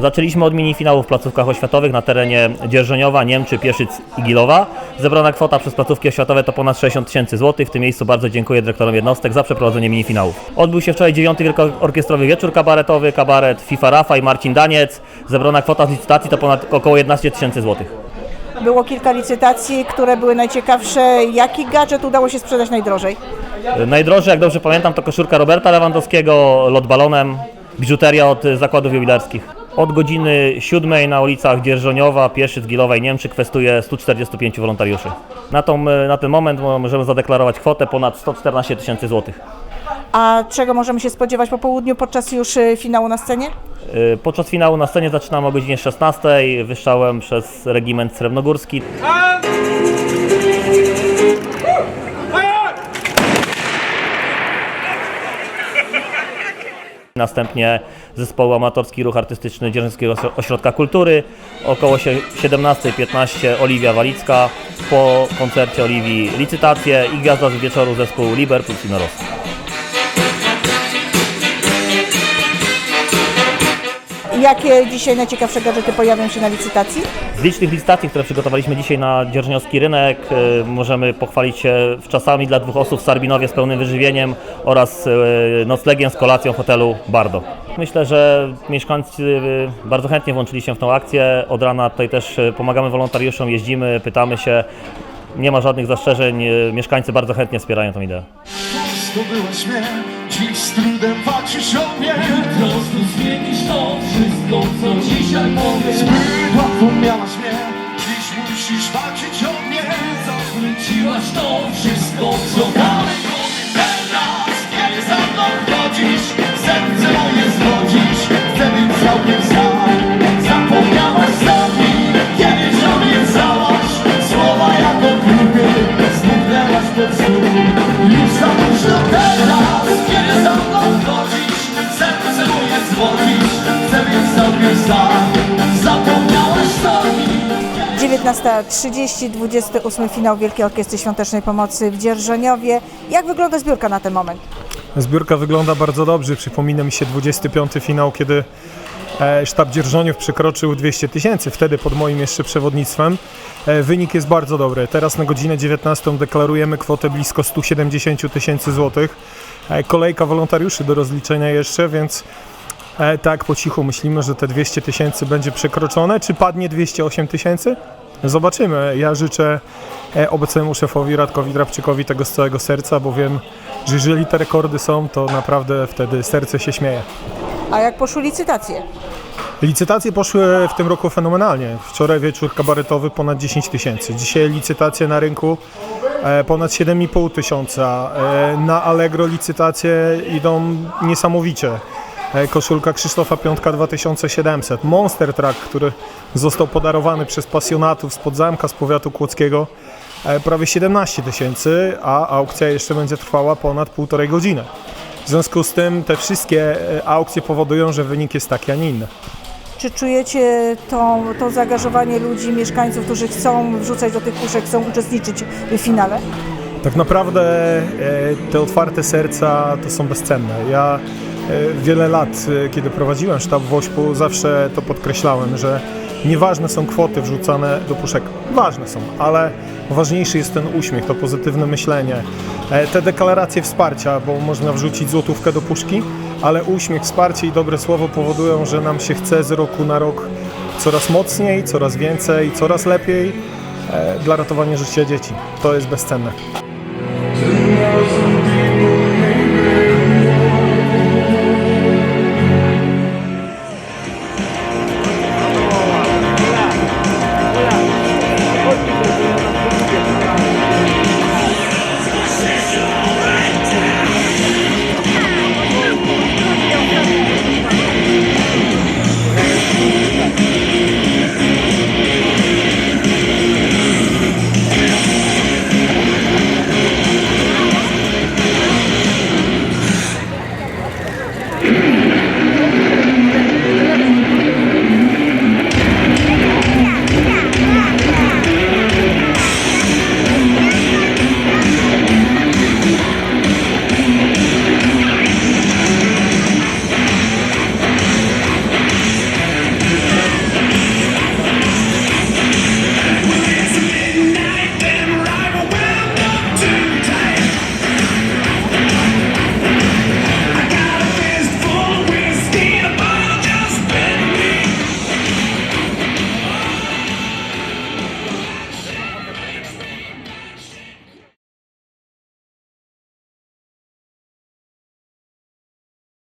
Zaczęliśmy od minifinałów w placówkach oświatowych na terenie Dzierżoniowa, Niemczy, Pieszyc i Gilowa. Zebrana kwota przez placówki oświatowe to ponad 60 tysięcy złotych. W tym miejscu bardzo dziękuję dyrektorom jednostek za przeprowadzenie minifinałów. Odbył się wczoraj 9 Wielkoorkiestrowy Wieczór Kabaretowy, kabaret FIFA Rafa i Marcin Daniec. Zebrana kwota z licytacji to ponad około 11 tysięcy złotych. Było kilka licytacji, które były najciekawsze. Jaki gadżet udało się sprzedać najdrożej? Najdroższy, jak dobrze pamiętam, to koszulka Roberta Lewandowskiego, lot balonem, biżuteria od zakładów jubilerskich. Od godziny 7 na ulicach Dzierżoniowa, Pieszyc, Gilowa i Niemczy kwestuje 145 wolontariuszy. Na, tą, y, na ten moment możemy zadeklarować kwotę ponad 114 tysięcy złotych. A czego możemy się spodziewać po południu podczas już y, finału na scenie? Y, Podczas finału na scenie zaczynamy o godzinie 16 wyszczałem przez regiment Srebrnogórski. Następnie zespoł amatorski Ruch Artystyczny Dzierżyńskiego Ośrodka Kultury. Około sie- 17.15 Oliwia Walicka. Po koncercie Oliwii licytacje i gwiazda z wieczoru zespół Liverpool Sinoros. Jakie dzisiaj najciekawsze gadżety pojawią się na licytacji? Z licznych licytacji, które przygotowaliśmy dzisiaj na dzierżoniowski rynek, y, możemy pochwalić się wczasami dla dwóch osób w Sarbinowie z pełnym wyżywieniem oraz y, noclegiem z kolacją w hotelu Bardo. Myślę, że mieszkańcy y, bardzo chętnie włączyli się w tą akcję. Od rana tutaj też y, pomagamy wolontariuszom, jeździmy, pytamy się. Nie ma żadnych zastrzeżeń, y, mieszkańcy bardzo chętnie wspierają tę ideę. Mnie, dziś z trudem walczysz o mnie prostu zmienisz to dzisiaj powiesz Zbyt łatwo miałaś mnie, dziś musisz walczyć o mnie. Zawróciłaś to wszystko, co robisz teraz. Kiedy za mną serce moje zwodzisz Chcę całkiem sam, zapomniałaś sami Kiedyś obiecałaś, słowa jako próby Zniknęłaś pod już za 19.30, 28 finał Wielkiej Orkiestry Świątecznej Pomocy w Dzierżoniowie. Jak wygląda zbiórka na ten moment? Zbiórka wygląda bardzo dobrze. Przypomina mi się 25 finał, kiedy e, sztab Dzierżoniów przekroczył 200 tysięcy, wtedy pod moim jeszcze przewodnictwem. E, Wynik jest bardzo dobry. Teraz na godzinę 19 deklarujemy kwotę blisko 170 tysięcy złotych. E, Kolejka wolontariuszy do rozliczenia jeszcze, więc tak po cichu myślimy, że te 200 tysięcy będzie przekroczone. Czy padnie 208 tysięcy? Zobaczymy. Ja życzę e, obecnemu szefowi Radkowi Drabczykowi tego z całego serca, bo wiem, że jeżeli te rekordy są, to naprawdę wtedy serce się śmieje. A jak poszły licytacje? Licytacje poszły w tym roku fenomenalnie. Wczoraj wieczór kabaretowy ponad 10 tysięcy. Dzisiaj licytacje na rynku e, ponad 7,5 tysiąca. E, Na Allegro licytacje idą niesamowicie. E, Koszulka Krzysztofa Piątka 2700. Monster Truck, który został podarowany przez pasjonatów z Podzamka, z powiatu kłodzkiego. e, Prawie 17 tysięcy, a aukcja jeszcze będzie trwała ponad półtorej godziny. W związku z tym te wszystkie e, aukcje powodują, że wynik jest taki, a nie inny. Czy czujecie to, to zaangażowanie ludzi, mieszkańców, którzy chcą wrzucać do tych puszek, chcą uczestniczyć w finale? Tak naprawdę te otwarte serca to są bezcenne. Ja wiele lat, e, kiedy prowadziłem sztab w Ośpu, zawsze to podkreślałem, że nieważne są kwoty wrzucane do puszek. Ważne są, ale ważniejszy jest ten uśmiech, to pozytywne myślenie. E, Te deklaracje wsparcia, bo można wrzucić złotówkę do puszki, ale uśmiech, wsparcie i dobre słowo powodują, że nam się chce z roku na rok coraz mocniej, coraz więcej, coraz lepiej e, dla ratowania życia dzieci. To jest bezcenne.